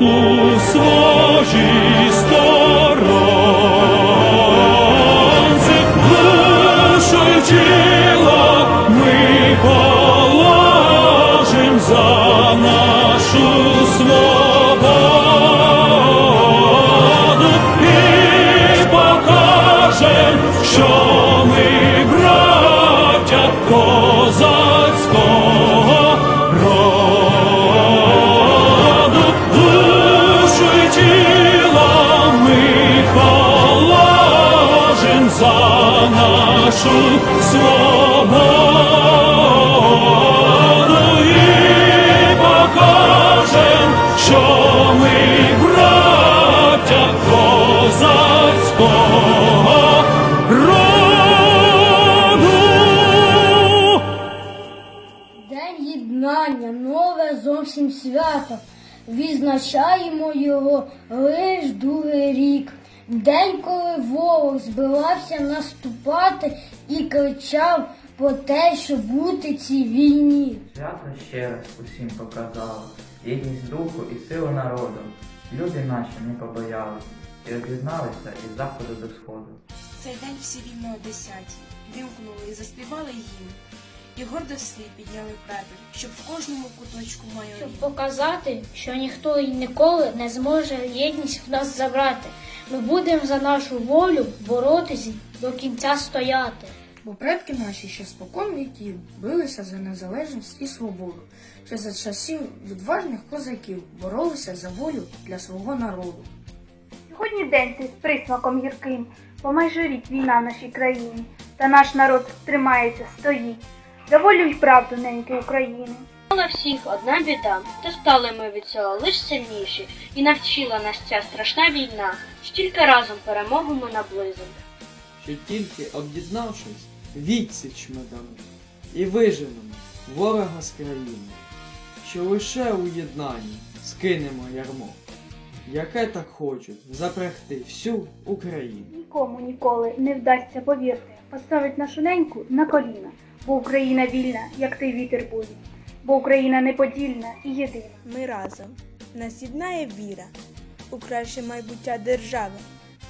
У своїй сторонці, душу положим за нашу свободу і покажем, що нашу свободу і покажем, що ми браття козацького роду. День єднання, нове зовсім свято. Відзначаємо його лиш другий рік. День, коли ворог збирався наступати і кричав про те, що бути цій війні. Свято ще раз усім показало єдність духу і силу народу. Люди наші не побоялись і об'єдналися із заходу до сходу. Цей день всі рівно о десятій вимкнули і заспівали гімн. І гордо вслід підняли прапір, щоб в кожному куточку Щоб показати, що ніхто і ніколи не зможе єдність в нас забрати. Ми будемо за нашу волю боротися до кінця стояти. Бо предки наші ще спокон віків билися за незалежність і свободу, ще за часів відважних козаків боролися за волю для свого народу. Сьогодні день цей з присмаком гірким, бо майже рік війна в нашій країні, та наш народ тримається, стоїть. За волю й правду неньки України. На всіх одна біда, та стали ми від цього лиш сильніші, і навчила нас ця страшна війна, що тільки разом перемогу ми наблизимо. що тільки об'єднавшись, відсіч ми дамо і виженемо ворога з країни, що лише у єднанні скинемо ярмо, яке так хочуть запрягти всю Україну. Нікому ніколи не вдасться, повірте, поставить нашу неньку на коліна, бо Україна вільна, як той вітер буде, бо Україна неподільна і єдина. Ми разом. Нас єднає віра у краще майбуття держави.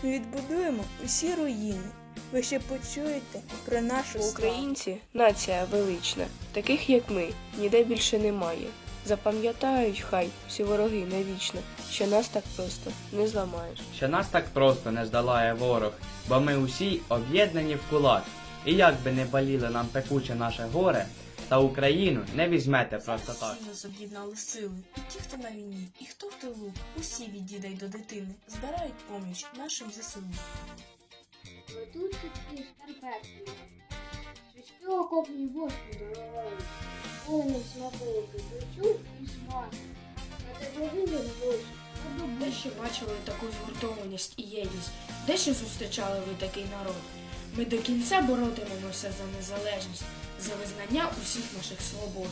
Ми відбудуємо усі руїни. Ви ще почуєте про нашу славу. Українці нація велична, таких як ми ніде більше немає. Запам'ятають хай всі вороги навічно, що нас так просто не зламаєш. Що нас так просто не здолає ворог, бо ми усі об'єднані в кулак. І як би не боліло нам пекуче наше горе, та Україну не візьмете просто так. Зараз об'єднали сили. І ті, хто на війні, і хто в тилу, усі від діда й до дитини збирають поміч нашим ЗСУ. Ведуть такі шкарпетки, свічки окопні воску доливають, повні смаколики, печуть і смак. На теплові розвозять, Де ще бачили таку згуртованість і єдність? Де ще зустрічали ви такий народ? Ми до кінця боротимемося за незалежність, за визнання усіх наших свобод.